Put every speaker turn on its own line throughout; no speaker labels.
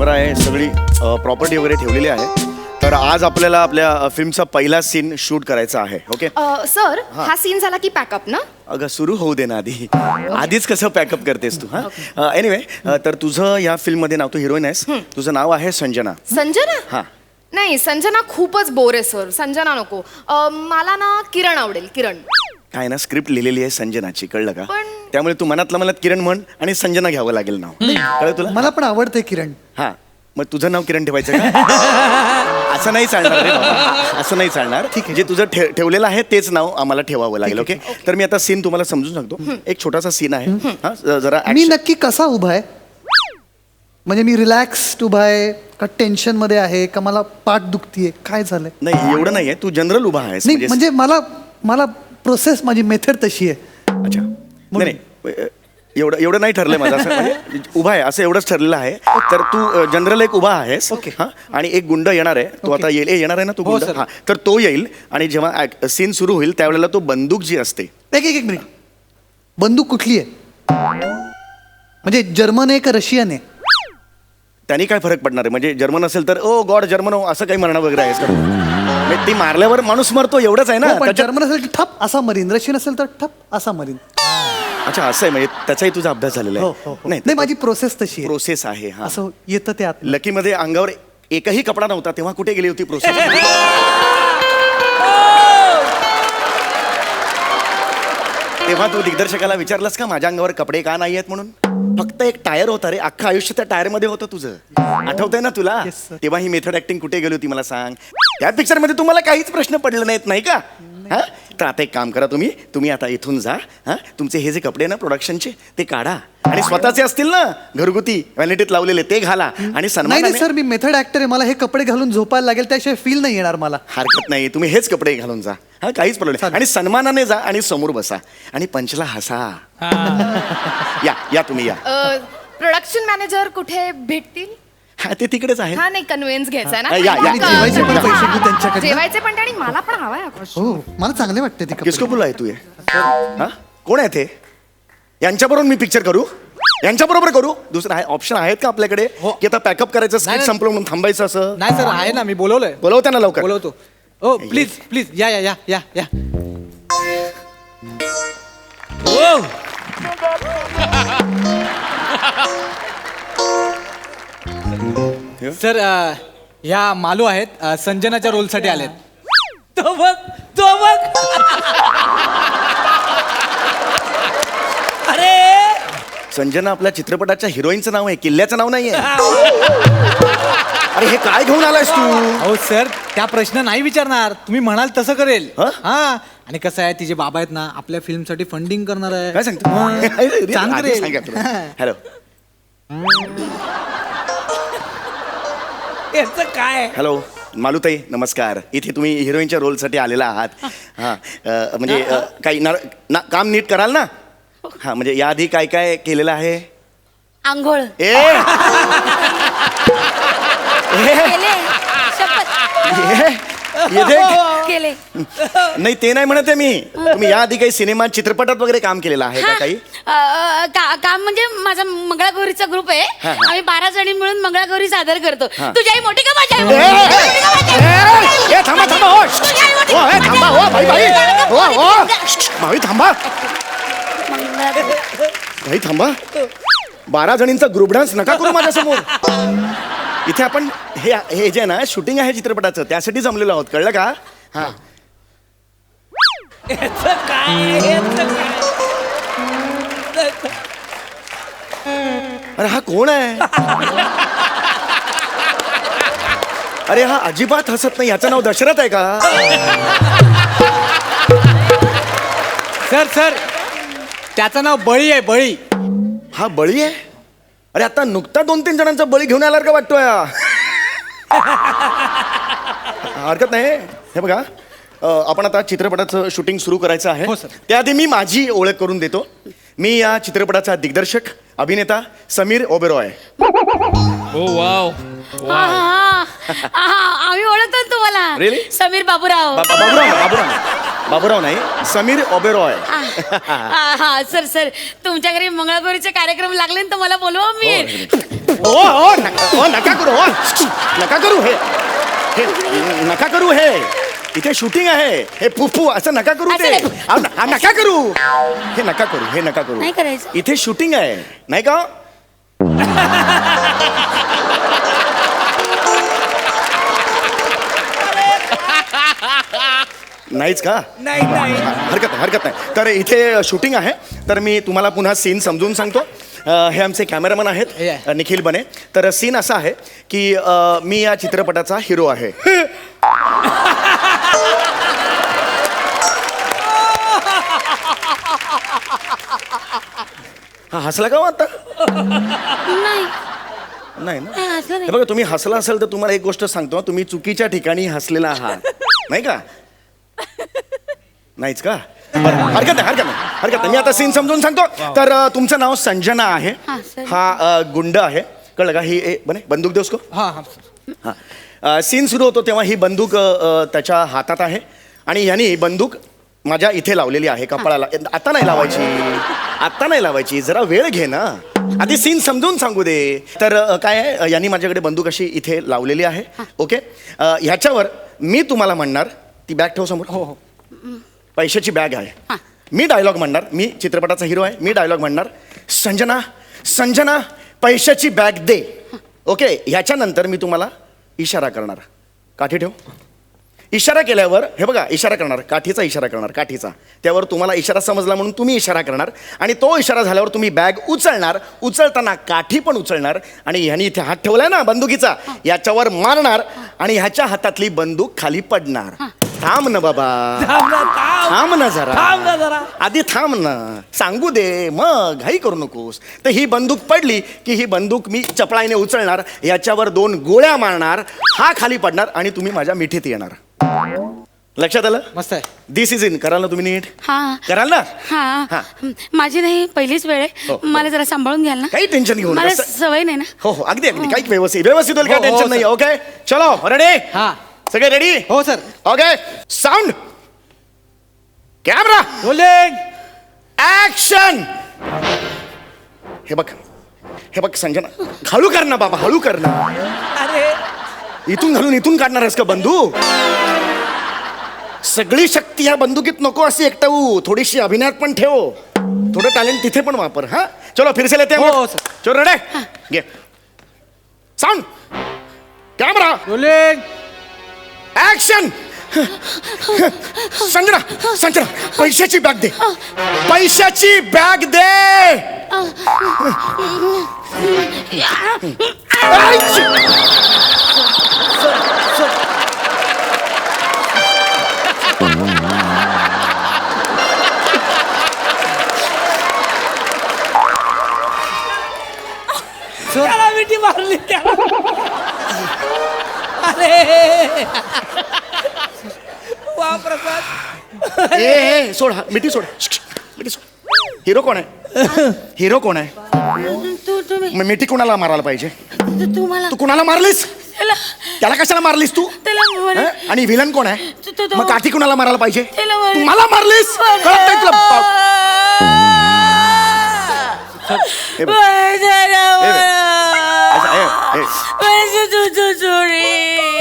Camera आहे सगळी property वगैरे ठेवलेली आहे. तर आज आपल्याला आपल्या फिल्मचा पहिला सीन शूट करायचा आहे ओके
अ, सर हा. सीन झाला की पॅकअप ना?
अगं सुरू होऊ दे ना आधी. आधीच कसं पॅकअप करतेस तू हा? एनिवे तर तुझं या फिल्ममध्ये नाव तू हिरोईन आहेस. तुझं नाव आहे संजना.
संजना?
हा.
नाही संजना खूपच बोर आहे सर. संजना नको. अ, मला ना किरण आवडेल किरण.
काय ना स्क्रिप्ट लिहिलेली आहे संजनाची कळलं का?
पण-
त्यामुळे तू मनातलं मनात किरण म्हण आणि संजना घ्यावं लागेल नाव. कळलं तुला?
मला पण आवडते किरण.
हा. मग तुझं नाव किरण ठेवायचं का? असं नाही चालणार रे बाबा. असं नाही चालणार. जे तुझं ठे- ठेवलेलं आहे तेच नाव आम्हाला ठेवावं लागेल ओके? तर मी आता सीन तुम्हाला समजून सांगतो. एक छोटासा सीन आहे. हा ज- जरा
मी
action-
नक्की कसा उभा आहे? म्हणजे मी रिलॅक्स उभा आहे का टेन्शनमध्ये आहे का मला पाठ दुखतीये? काय झालंय?
नाही एवढं नाहीये. तू जनरल उभा आहेस.
नाही म्हणजे मला मला प्रोसेस माझी मेथड तशी आहे.
अच्छा. नाही एवढं एवढं नाही ठरलंय माझं असं. म्हणजे उभा आहे असं एवढंच ठरलेलं आहे. तर तू जनरल एक उभा आहेस.
Okay.
हा? आणि एक गुंड येणार आहे. तो आता येईल. ए, येणार आहे ना तो
हो,
गुंड. हा. तर तो येईल आणि जेव्हा सीन सुरू होईल त्यावेळेला तो बंदूक जी असते.
एक एक एक मिनिट. बंदूक कुठली आहे? म्हणजे जर्मन आहे का रशियन आहे?
त्यांनी काय फरक पडणार आहे? म्हणजे जर्मन असेल तर ओ गॉड जर्मन हो असं काही म्हणणं वगैरे आहेस का? तू? म्हणजे ती मारल्यावर माणूस मरतो एवढंच आहे ना.
हो, पण
त्याच्यात-
जर्मन असेल की ठप असा मरीन. रशियन असेल तर ठप असा मरीन.
अच्छा असं आहे म्हणजे त्याचाही तुझा अभ्यास झालेला
हो हो
आहे
हो.
नाही
माझी प्रोसेस तशी आहे.
प्रोसेस आहे हा.
असं येतं ते आत
लकीमध्ये अंगावर एकही कपडा नव्हता तेव्हा कुठे गेली होती प्रोसेस तेव्हा तू दिग्दर्शकाला विचारलंस का माझ्या अंगावर कपडे का नाही आहेत म्हणून? फक्त एक टायर होता रे अख्खं आयुष्य त्या टायरमध्ये होतं तुझं. आठवतंय ना तुला?
Yes, sir.
तेव्हा ही मेथड ऍक्टिंग कुठे गेली होती मला सांग. त्या पिक्चरमध्ये तुम्हाला काहीच प्रश्न पडले नाहीत नाही का? हा? तर आता एक काम करा तुम्ही. तुम्ही आता इथून जा हा? तुमचे हे जे कपडे ना प्रोडक्शनचे ते काढा. आणि स्वतःचे असतील ना घरगुती व्हॅनिटीत लावलेले ते घाला. आणि
नाही
सन्मान
नाही सर मी मेथड ऍक्टर आहे. मला हे कपडे घालून झोपायला लागेल त्याशिवाय फील नाही येणार मला.
हरकत नाही. तुम्ही हेच कपडे घालून जा. हा काहीच प्रॉब्लेम नाही. आणि सन्मानाने जा आणि समोर बसा. आणि पंचला हसा. या या तुम्ही या.
प्रोडक्शन मॅनेजर कुठे भेटतील?
हा ते तिकडेच आहे
हा नाही कन्व्हिन्स घ्यायचा ना.
या, या.
आणि जेवायचे पण पैसे घेऊ त्यांच्याकडनं.
जेवायचे पण ते आणि मला पण हवाय
हो मला चांगले वाटते ते
किसको
कपडे.
बोला आहे तू हे? हा? कोण आहे ते? यांच्याबरोबर मी पिक्चर करू? यांच्याबरोबर करू? दुसरं आहे ऑप्शन आहेत का आपल्याकडे?
हो.
की आता पॅकअप करायचं स्किट
नाही.
संपलं म्हणून थांबायचं असं?
नाही सर आहे ना मी बोलवलंय.
बोलव त्यांना लवकर.
बोलवतो. ओ प्लीज प्लीज या या या या या. ओ सर अ, ह्या मालू आहेत अ, संजनाच्या रोलसाठी आलेत. तो बघ तो बघ. अरे!
संजना आपल्या चित्रपटाच्या हिरोईनचं नाव आहे किल्ल्याचं नाव नाहीये. अरे हे काय घेऊन आलायस तू?
अहो सर त्या प्रश्न नाही विचारणार. तुम्ही म्हणाल तसं करेल.
हं?
हा आणि कसं आहे तिचे बाबा आहेत ना आपल्या फिल्मसाठी फंडिंग करणार आहे.
काय सांगतो?
हं. छान
आधी
करेल.
सांगा तुला. हॅलो
याचं काय?
हॅलो मालुताई नमस्कार. इथे तुम्ही हिरोईनच्या रोलसाठी आलेला आहात. हां अ, म्हणजे अ, काही ना ना- काम नीट कराल ना? हां म्हणजे याआधी काय काय केलेलं आहे?
आंघोळ.
ए!
केले. शपथ.
ये- ये देख.
केले
नाही ते नाही म्हणत मी तुम्ही याआधी काही सिनेमात चित्रपटात वगैरे काम केलेलं आहे का
हा,
काही
अ, अ, का- काम म्हणजे माझा मंगळागौरीचा ग्रुप आहे
हा, हा.
आम्ही बारा जणी मिळून मंगळागौरी सादर करतो
हा.
तुझी आई मोठी का माझी आई
ए,
मोठी?
ए,
तुझी मोठी का माझी आई
ए, ए, थांबा थांबा हो ए,
का
थांबा हो? भाई भाई ओ
का?
भाई थांबा. भाई थांबा बारा जणींचा ग्रुप डान्स नका करू माझ्यासमोर इथे आपण हे हे जे ना शूटिंग आहे चित्रपटाचं त्यासाठी जमलेलो आहोत. कळलं का? हा.
याचं काय याचं काय?
अरे हा कोण आहे? अरे हा अजिबात हसत नाही. याचं नाव दशरथ आहे का?
Sir sir. त्याचं नाव बळी आहे बळी.
हा बळी आहे? अरे आता नुकता दोन तीन जणांचा बळी घेऊन आला का वाटतोय हा? हरकत नाही हे बघा आपण आता चित्रपटाचं शूटिंग सुरू करायचं आहे
हो, सर.
त्याआधी मी माझी ओळख करून देतो मी या चित्रपटाचा दिग्दर्शक अभिनेता समीर ओबेरॉय
ओ वाव.
आम्ही ओळखतो ना तुम्हाला
Really?
समीर बाबूराव
बाबूराव बाबूराव बाबूराव नाही समीर ओबेरॉय.
हा हा, सर सर तुमच्या घरी मंगळागौरीचे कार्यक्रम लागले ना तर मला बोलवा मी
हो, ओ ओ नका ओ, नका करू ओ नका करू हे हे नका करू हे. इथे शूटिंग आहे हे फुफू असं नका करू ते.
असं नाही.
अहो, न- हा, नका करू. हे नका करू हे नका करू.
नाही करायचं.
इथे शूटिंग आहे नाही का? नाहीच का?
नाही नाही.
हरकत नाही हरकत नाही. तर इथे शूटिंग आहे. तर मी तुम्हाला पुन्हा सीन समजून सांगतो. अ, हे आमचे कॅमेरामन आहेत
Yeah.
निखिल बने. तर सीन असा आहे की अ, मी या चित्रपटाचा हिरो आहे. हा हसला का हो आता?
नाही.
नाही ना?
नाही, हसलं नाही.
हे बघा तुम्ही हसला असेल तर तुम्हाला एक गोष्ट सांगतो. तुम्ही चुकीच्या ठिकाणी हसलेला आहात. नाही का? नाहीच का? बरं, हरकत नाही हरकत नाही हरकत नाही. मी आता सीन समजून सांगतो. तर अ, तुमचं नाव संजना आहे.
हा, सर.
हा अ, गुंड आहे. कळलं का? ही ए, बने बंदूक देऊस को?
हा हा
हा. सीन सुरू होतो तेव्हा ही बंदूक अ, अ, त्याच्या हातात आहे. आणि ह्यानी बंदूक माझ्या इथे लावलेली आहे कपाळाला. आता नाही लावायची. आता नाही लावायची. जरा वेळ घे ना. आधी सीन समजून सांगू दे. तर अ, काय आहे? अ, यांनी माझ्याकडे बंदूक अशी इथे लावलेली आहे. ओके? अ, ह्याच्यावर मी तुम्हाला म्हणणार ती बॅग ठेव समोर.
हो हो.
पैशाची बॅग आहे. मी डायलॉग म्हणणार मी चित्रपटाचा हिरो आहे मी डायलॉग म्हणणार संजना संजना पैशाची बॅग दे. ओके ह्याच्यानंतर मी तुम्हाला इशारा करणार. काठी ठेव. इशारा केल्यावर हे बघा इशारा करणार काठीचा इशारा करणार काठीचा. त्यावर तुम्हाला इशारा समजला म्हणून तुम्ही इशारा करणार आणि तो इशारा झाल्यावर तुम्ही बॅग उचलणार उचलताना काठी पण उचलणार आणि ह्यानी इथे हात ठेवलाय ना बंदुकीचा याच्यावर मारणार आणि ह्याच्या हातातली बंदूक खाली पडणार. थांब ना बाबा. थांब ना जरा.
थांब ना जरा.
आधी थांब ना. सांगू दे मग घाई करू नकोस. तर ही बंदूक पडली की ही बंदूक मी चपळाईने उचलणार याच्यावर दोन गोळ्या मारणार हा खाली पडणार आणि तुम्ही माझ्या मिठीत येणार. लक्षात आलं?
मस्त आहे.
दिस इज इन कराल ना तुम्ही नीट?
हा.
कराल ना?
हा.
हा.
माझी नाही पहिलीच वेळ
हो,
आहे मला जरा सांभाळून घ्याल ना.
काही टेन्शन घेऊ
मला
नका
सवय नाही ना.
हो हो. अगदी अगदी. काही व्यवस्थित व्यवस्थित होईल काय
हो, हो,
टेन्शन नाही. ओके चलो रेडी
हा.
सगळे रेडी
हो sir
okay sound camera
rolling
action हे बघ. हे बघ संजना. हळू कर ना बाबा हळू कर ना.
अरे.
इथून घालून इथून काढणार आहेस का बंदूक सगळी शक्ती ह्या बंदुकीत नको अशी एकटावू थोडीशी अभिनयात पण ठेव. थोडं टॅलेंट तिथे पण वापर हा? चलो फिर से लेते हैं हम.
सर.
चलो रेडे घे. Sound camera
rolling
action Sanjana Sanjana पैशाची बॅग दे. पैशाची बॅग दे!
त्याला मिठी मारली त्याला. अरे वा प्रसाद
ए ए, सोड हा मिठी सोड मिठी सोड हिरो कोण आहे हिरो कोण आहे
तू तुम्ही
मग मिठी कोणाला मारायला पाहिजे
तू- तू मला
तू कुणाला मारलीस
त्याला
त्याला कशाला मारलीस तू
त्याला मला-
हं? आणि विलन कोण आहे
तू- तू- तू-
मग काठी कुणाला मारायला पाहिजे
त्याला मला-
तू मला मारलीस कळत नाही तुला बाप. हे बघ. असं- हे- हे- हे बघ,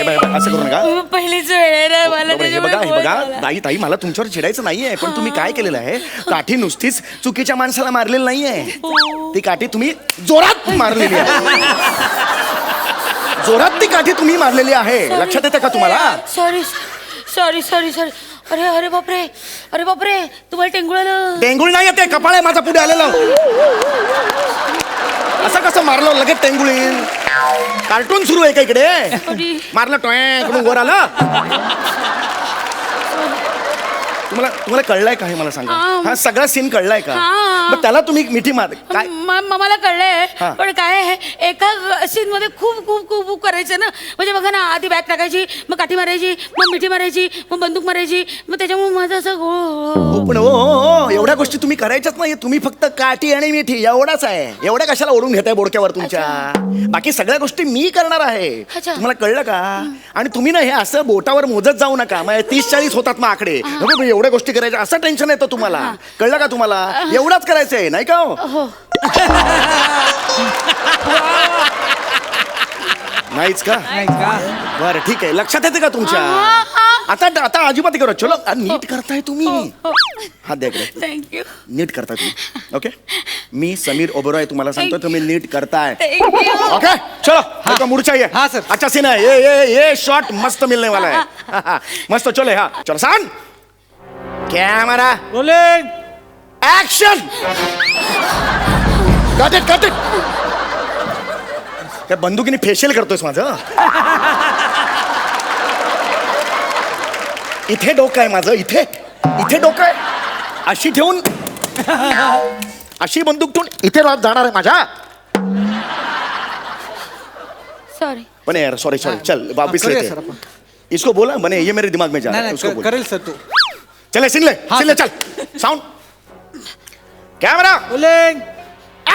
हे असं करू नका.
पहिलीच वेळ आहे ना मला
बरोबर, हे बघा हे बघा. ताई ताई मला तुमच्यावर चिडायचं नाहीये पण तुम्ही काय केलेलं आहे? काठी नुसतीच चुकीच्या माणसाला मारलेली नाहीये. ती काठी तुम्ही जोरात मारलेली आहे. जोरात ती काठी तुम्ही मारलेली आहे. लक्षात येतं का तुम्हाला?
सॉरी सॉरी सॉरी सॉरी अरे अरे बापरे अरे बापरे तुम्हाला टेंगुळ आलं.
टेंगुळ नाही येते कपाळ आहे माझा पुढे आलेला. असं कसं मारलं? लगेच टेंगुळ येईल कार्टून सुरू आहे का इकडे. मारलं टॉयकडून वर आलं. तुम्हाला तुम्हाला कळलंय का हे मला सांगा?
हा.
हा सगळा सीन कळलाय का?
हा.
मग त्याला तुम्ही मिठी मार. काय?
म- म- मला कळलंय.
हा.
पण काय आहे एका सीन मध्ये खूप खूप खूप खूप करायचं ना. म्हणजे बघा ना आधी बॅग टाकायची मग काठी मारायची मग मिठी मारायची मग बंदूक मारायची मग त्याच्यामुळे माझं असं
हो, पण हो हो, हो एवढ्या गोष्टी तुम्ही करायच्याच नाही तुम्ही फक्त काठी आणि मिठी एवढाच आहे. एवढ्या कशाला ओढून घेताय बोडक्यावर तुमच्या? बाकी सगळ्या गोष्टी मी करणार आहे.
अच्छा.
तुम्हाला कळलं का? आणि तुम्ही ना हे असं बोटावर मोजत जाऊ नका. मग तीस चाळीस होतात मग आकडे. एवढ्या गोष्टी करायच्या असं टेन्शन येतं तुम्हाला. कळलं का तुम्हाला? एवढाच करायचंय नाही का हो? नाहीच का?
नाही का?
बरं ठीक आहे. लक्षात येते का तुमच्या? आता आता अजिबात करू चलो आ, नीट करताय तुम्ही. हात द्या इकडे.
थँक्यू
नीट करताय तुम्ही. ओके मी समीर ओबेरॉय तुम्हाला सांगतो तुम्ही नीट करताय.
थँक्यू
ओके चलो आपका मूड चाहिए
हाँ, सर.
अच्छा सीन है ये ये ये शॉट मस्त मिलने वाला है हाँ, हाँ, मस्त चले हाँ चलो sound camera
rolling
action cut it cut it काय बंदुकीने फेशियल करतोयस माझं. इथे डोकं आहे माझं इथे. इथे डोकं आहे. अशी ठेवून. अशी बंदूक ठेवून इथे रात जाणार आहे माझ्या.
सॉरी
पण यार सॉरी सॉरी चल वापिस लेते हैं. इसको बोला बने ये मेरे दिमाग में जा रहा है उसको बोल.
करेल सर तू.
चले सिन ले
हाँ,
सिन ले
सर.
चल. Sound camera
rolling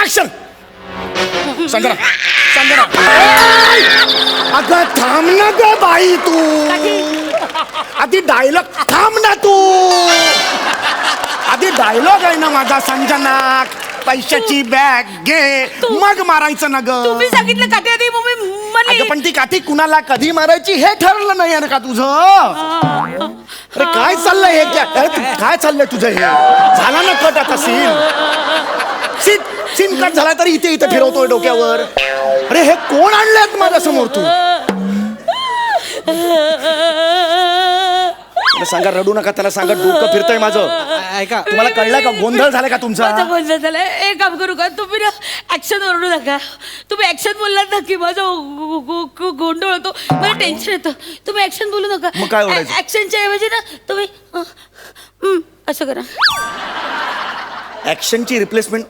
action Sanjana Sanjana. अगं थांब ना ग बाई तू. आधी डायलॉग थांब ना तू. आधी डायलॉग आहे ना माझा संजना. पैशाची बॅग घे. मग मारायचं ना ग.
तुम्ही सांगितलं आधी मग मी म्हणली.
अगं पण ती काठी कुणाला कधी मारायची हे ठरलं नाही आहे का तुझं अरे काय चाललंय हे क्या- अरे तू- काय चाललंय तुझं हे झाला ना कट आता सीन सीन सीन कट झाला तरी इथे इथे फिरवतोय डोक्यावर अरे हे कोण आणलंय माझ्यासमोर तू त्याला सांगा रडू नका त्याला सांगा डोकं फिरतंय माझं.
ऐका
तुम्हाला कळलं का? गोंधळ झालाय का
माझा
तुमचा
गोंधळ झालाय. एक काम करू का? तुम्ही ना ऍक्शन ओरडू नका. तुम्ही ऍक्शन बोललात ना की माझा गो- गो- गो- गोंधळ होतो. मला टेन्शन येतं. तुम्ही ऍक्शन बोलू नका.
मग काय ओरडायचं?
ऍक्शनच्या ऐवजी ना तुम्ही अं, हं, असं करा.
ऍक्शनची रिप्लेसमेंट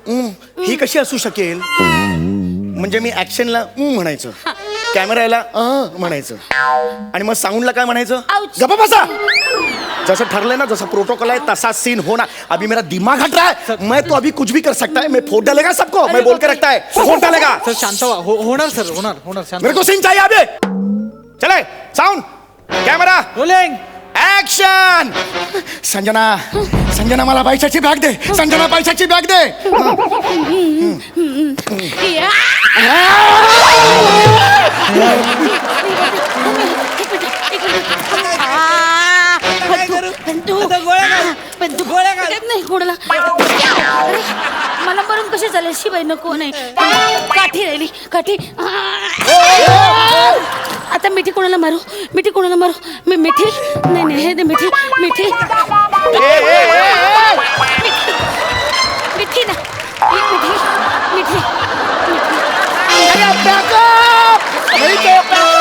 ही कशी असू शकेल? म्हणजे मी ऍक्शनला म्हणायचं. कॅमेराला म्हणायचं. आणि मग साऊंडला काय म्हणायचं?
Ouch.
गप्पा बसा. जसं ठरलंय ना जसं प्रोटोकॉल है तसा सीन होना अभी मेरा दिमाग हट रहा है. मैं तो अभी कुछ भी कर सकता है. मैं फोन डालेगा सबको. मैं बोल के रखता है. फोन डालेगा.
सर शांत व्हा. हो- होणार सर होणार होणार शांत
मेरे को सीन चाहिए अभी. चले sound camera.
Rolling.
Action Sanjana Sanjana मला पैशाची बॅग दे. संजना पैशाची बॅग दे.
या. आ,
गोळ्या
देत नाही अरे, मला मरून कशी चालेल शिवाय नको नाही काठी राहिली काठी आता मिठी कोणाला मारू? मिठी कोणाला मारू? मी मिठी? नाही नाही हे दे मिठी. मिठी. मिठी ना. मिठी. मिठी. मिठी!